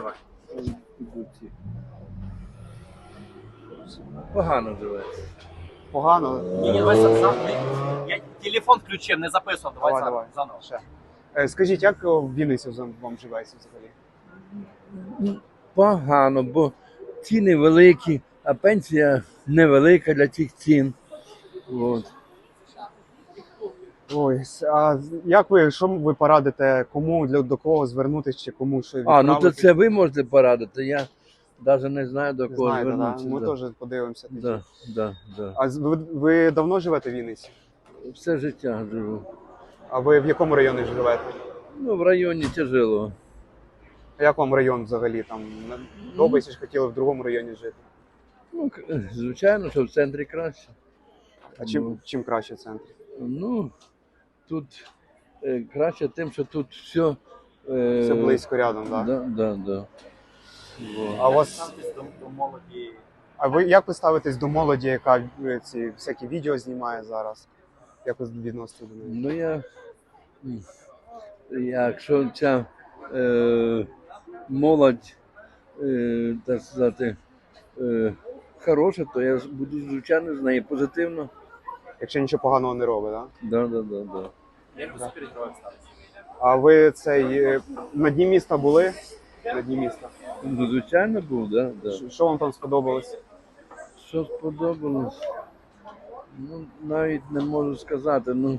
живе? Погано живеться. Погано. Ні, ні, давай за- за- Я телефон включив, не записував. Давай, Давай, за- давай. заново. Ще. Е, Скажіть, як в Вінниці вам вам живеться взагалі? Погано, бо ціни великі, а пенсія невелика для цих цін. От. Ой, а як ви, що ви порадите, кому для до кого звернутися чи кому що А, ну то це ви можете порадити. Я навіть не знаю до кого знаєте, да? звернутися. Ми да. теж подивимося. тоді. Да, да, да. А ви, ви давно живете в Вінниці? Все життя живу. А ви в якому районі живете? Ну, в районі тяжело. А як вам район взагалі? Там подобається, ж хотіли в другому районі жити. Ну, звичайно, що в центрі краще. А чим, Ну. чим краще центр? Ну, тут е, краще тим, що тут все. Е, Все близько рядом, так? Да? Да, да, да. А у вас до, молоді. а ви як ви ставитесь до молоді, яка е, ці всякі відео знімає зараз? Як ви відносите до неї? Ну я. Якщо ця е, молодь, е, так сказати, е, хороша, то я буду звичайно з нею позитивно. Якщо нічого поганого не робить, так? Да? Да, да, да, да. Як ви собі відкриваєте? А ви цей е, на дні міста були? На дні міста. Ну, звичайно, був, да, да. Що- Що вам там сподобалось? Що сподобалось? Ну, навіть не можу сказати. Ну,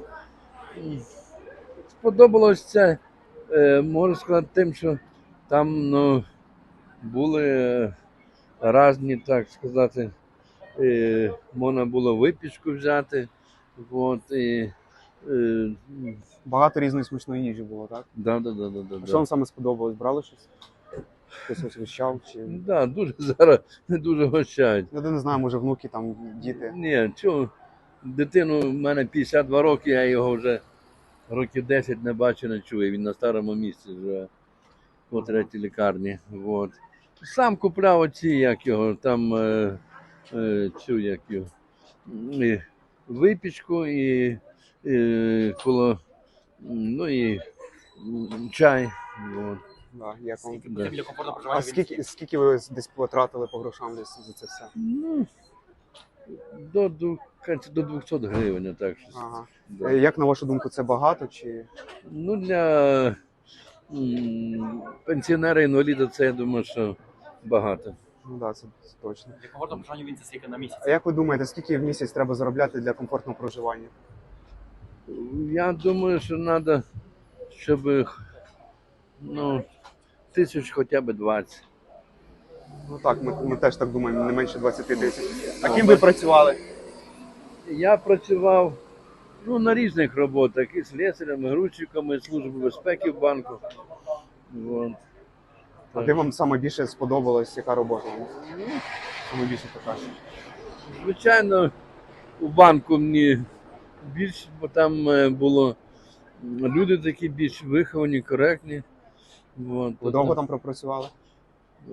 сподобалось це, е, можу сказати, тим, що там ну, були е, різні, так сказати, можна було випічку взяти. От, і, Багато різної смачної їжі було, так? да, да, да, да, да, А Що вам саме сподобалось? Брали щось? Хтось ось вищав? Чи... Да, дуже зараз не дуже гощають. Я не знаю, може внуки там діти. Ні, чого? Дитину в мене 52 роки, я його вже років 10 не бачу, не чую. Він на старому місці живе по третій лікарні. Вот. Сам купляв оці, як його, там е, е, цю, як його, і випічку і коло, ну і чай. Вот. Да, як вам? Да. А скільки, скільки ви десь потратили по грошам десь за це все? Ну, до, кажеться, до 200 гривень, так що. Ага. да. Е, Як на вашу думку, це багато чи Ну, для м, пенсіонера інваліда це я думаю, що багато. ну да, це, це точно. Для комфортного проживання в Вінниці скільки на місяць? А як ви думаєте, скільки в місяць треба заробляти для комфортного проживання? Я думаю, що треба, щоб ну, тисяч хоча б 20. Ну так, ми, ми теж так думаємо, не менше 20 тисяч. А ким ви працювали? Я працював ну, на різних роботах, і слесарем, і грузчиком, і служби безпеки в банку. От. А де вам саме більше сподобалось, яка робота? вам? Саме більше така. Звичайно, у банку мені більш, бо там е, було люди такі більш виховані, коректні. От, Ви довго там пропрацювали?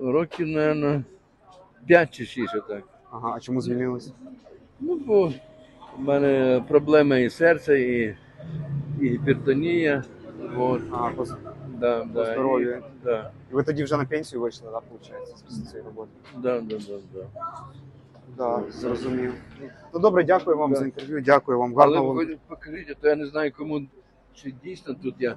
Років, мабуть, 5 чи 6 так. Ага, а чому звільнилися? Ну, бо в мене проблеми і серця, і, і гіпертонія. От, А, по, да, По да, здоров'ю. І, да, і ви тоді вже на пенсію вийшли, так, виходить, після цієї роботи? да, да, да, да. Так, да, зрозумів. Ну добре, дякую вам Да. за інтерв'ю, дякую вам. Але Гарного ви вам. покажіть, а то я не знаю, кому чи дійсно тут я